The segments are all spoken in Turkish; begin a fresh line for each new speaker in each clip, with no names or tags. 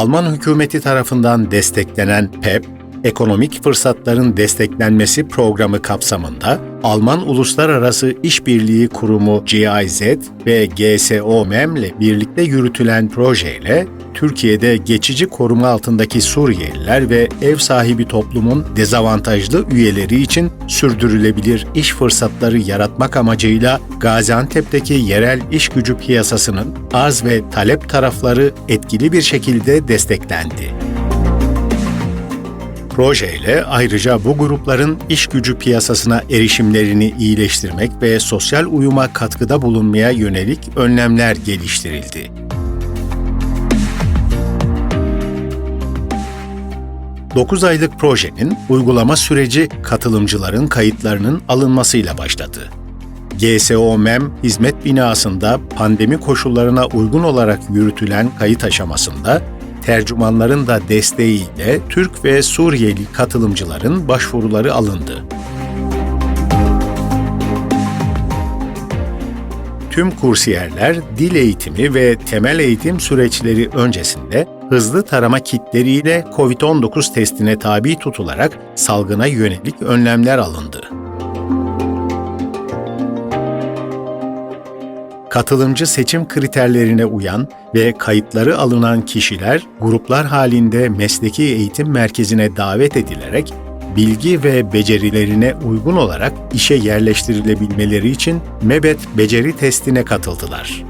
Alman hükümeti tarafından desteklenen PEP, Ekonomik Fırsatların Desteklenmesi Programı kapsamında Alman Uluslararası İşbirliği Kurumu GIZ ve GSOMEM ile birlikte yürütülen projeyle Türkiye'de geçici koruma altındaki Suriyeliler ve ev sahibi toplumun dezavantajlı üyeleri için sürdürülebilir iş fırsatları yaratmak amacıyla Gaziantep'teki yerel iş gücü piyasasının arz ve talep tarafları etkili bir şekilde desteklendi. Projeyle ayrıca bu grupların iş gücü piyasasına erişimlerini iyileştirmek ve sosyal uyuma katkıda bulunmaya yönelik önlemler geliştirildi. 9 aylık projenin uygulama süreci katılımcıların kayıtlarının alınmasıyla başladı. GSOMEM hizmet binasında pandemi koşullarına uygun olarak yürütülen kayıt aşamasında tercümanların da desteğiyle Türk ve Suriyeli katılımcıların başvuruları alındı. Tüm kursiyerler dil eğitimi ve temel eğitim süreçleri öncesinde hızlı tarama kitleriyle COVID-19 testine tabi tutularak salgına yönelik önlemler alındı. Katılımcı seçim kriterlerine uyan ve kayıtları alınan kişiler gruplar halinde mesleki eğitim merkezine davet edilerek bilgi ve becerilerine uygun olarak işe yerleştirilebilmeleri için MEBET beceri testine katıldılar.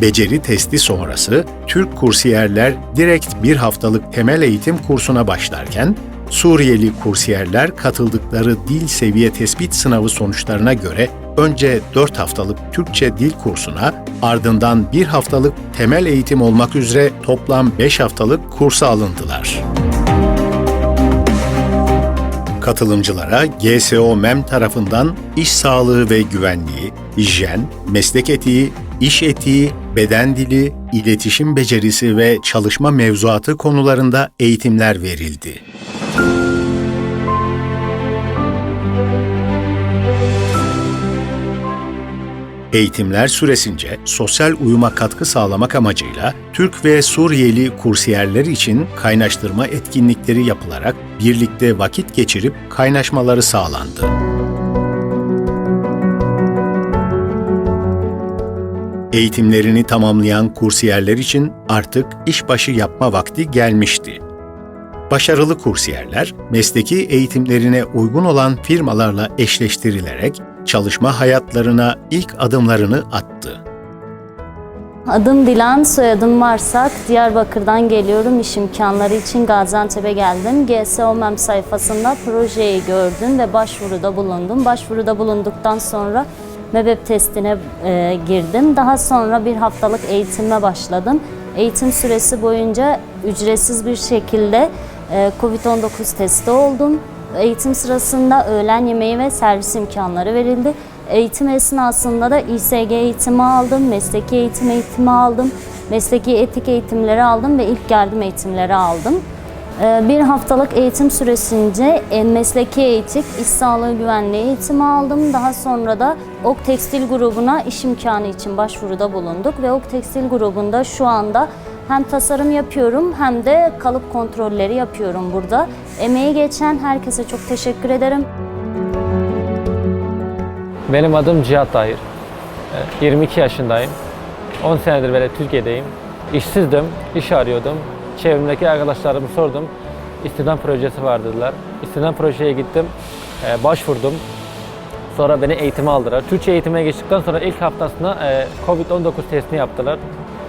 Beceri testi sonrası Türk kursiyerler direkt bir haftalık temel eğitim kursuna başlarken, Suriyeli kursiyerler katıldıkları dil seviye tespit sınavı sonuçlarına göre önce 4 haftalık Türkçe dil kursuna, ardından bir haftalık temel eğitim olmak üzere toplam 5 haftalık kursa alındılar. Katılımcılara GSO MEM tarafından iş sağlığı ve güvenliği, hijyen, meslek etiği, iş etiği, beden dili, iletişim becerisi ve çalışma mevzuatı konularında eğitimler verildi. Eğitimler süresince sosyal uyuma katkı sağlamak amacıyla Türk ve Suriyeli kursiyerler için kaynaştırma etkinlikleri yapılarak birlikte vakit geçirip kaynaşmaları sağlandı. Eğitimlerini tamamlayan kursiyerler için artık işbaşı yapma vakti gelmişti. Başarılı kursiyerler, mesleki eğitimlerine uygun olan firmalarla eşleştirilerek çalışma hayatlarına ilk adımlarını attı.
Adım Dilan, soyadım Marsak. Diyarbakır'dan geliyorum. İş imkanları için Gaziantep'e geldim. GSOMEM sayfasında projeyi gördüm ve başvuruda bulundum. Başvuruda bulunduktan sonra MEBEP testine e, girdim. Daha sonra bir haftalık eğitime başladım. Eğitim süresi boyunca ücretsiz bir şekilde e, COVID-19 testi oldum. Eğitim sırasında öğlen yemeği ve servis imkanları verildi. Eğitim esnasında da İSG eğitimi aldım, mesleki eğitim eğitimi aldım, mesleki etik eğitimleri aldım ve ilk yardım eğitimleri aldım. Ee, Bir haftalık eğitim süresince e, mesleki eğitim, iş sağlığı güvenliği eğitimi aldım. Daha sonra da Ok Tekstil grubuna iş imkanı için başvuruda bulunduk ve Ok Tekstil grubunda şu anda hem tasarım yapıyorum hem de kalıp kontrolleri yapıyorum burada. Emeği geçen herkese çok teşekkür ederim.
Benim adım Cihat Tahir. Ee, 22 yaşındayım. 10 senedir böyle Türkiye'deyim. İşsizdim, iş arıyordum. Çevremdeki arkadaşlarımı sordum. İstihdam projesi var dediler. İstihdam projeye gittim, ee, başvurdum. Sonra beni eğitime aldılar. Türkçe eğitime geçtikten sonra ilk haftasında e, Covid-19 testini yaptılar.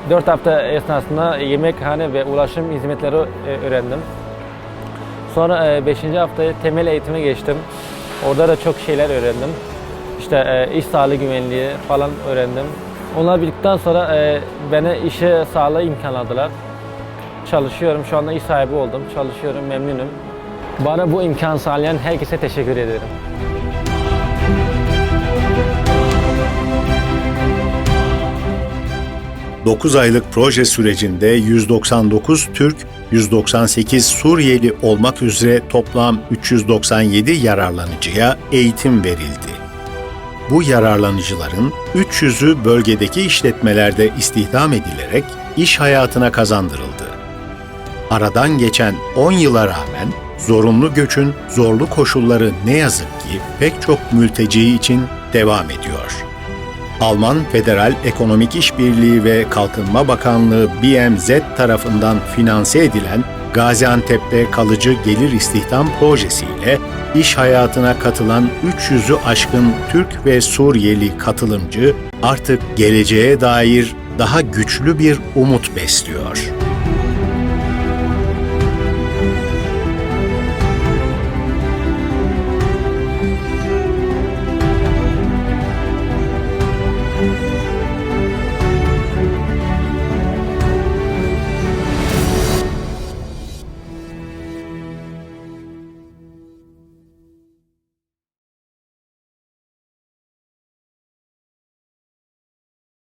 4 hafta esnasında yemekhane ve ulaşım hizmetleri e, öğrendim. Sonra 5. haftaya temel eğitime geçtim. Orada da çok şeyler öğrendim. İşte e, iş sağlığı güvenliği falan öğrendim. Onlar bildikten sonra e, beni işe sağlığı imkanladılar. Çalışıyorum, şu anda iş sahibi oldum. Çalışıyorum, memnunum. Bana bu imkan sağlayan herkese teşekkür ederim.
Dokuz aylık proje sürecinde 199 Türk, 198 Suriyeli olmak üzere toplam 397 yararlanıcıya eğitim verildi. Bu yararlanıcıların 300'ü bölgedeki işletmelerde istihdam edilerek iş hayatına kazandırıldı. Aradan geçen 10 yıla rağmen zorunlu göçün zorlu koşulları ne yazık ki pek çok mülteci için devam ediyor. Alman Federal Ekonomik İşbirliği ve Kalkınma Bakanlığı BMZ tarafından finanse edilen Gaziantep'te kalıcı gelir istihdam projesiyle iş hayatına katılan 300'ü aşkın Türk ve Suriyeli katılımcı artık geleceğe dair daha güçlü bir umut besliyor.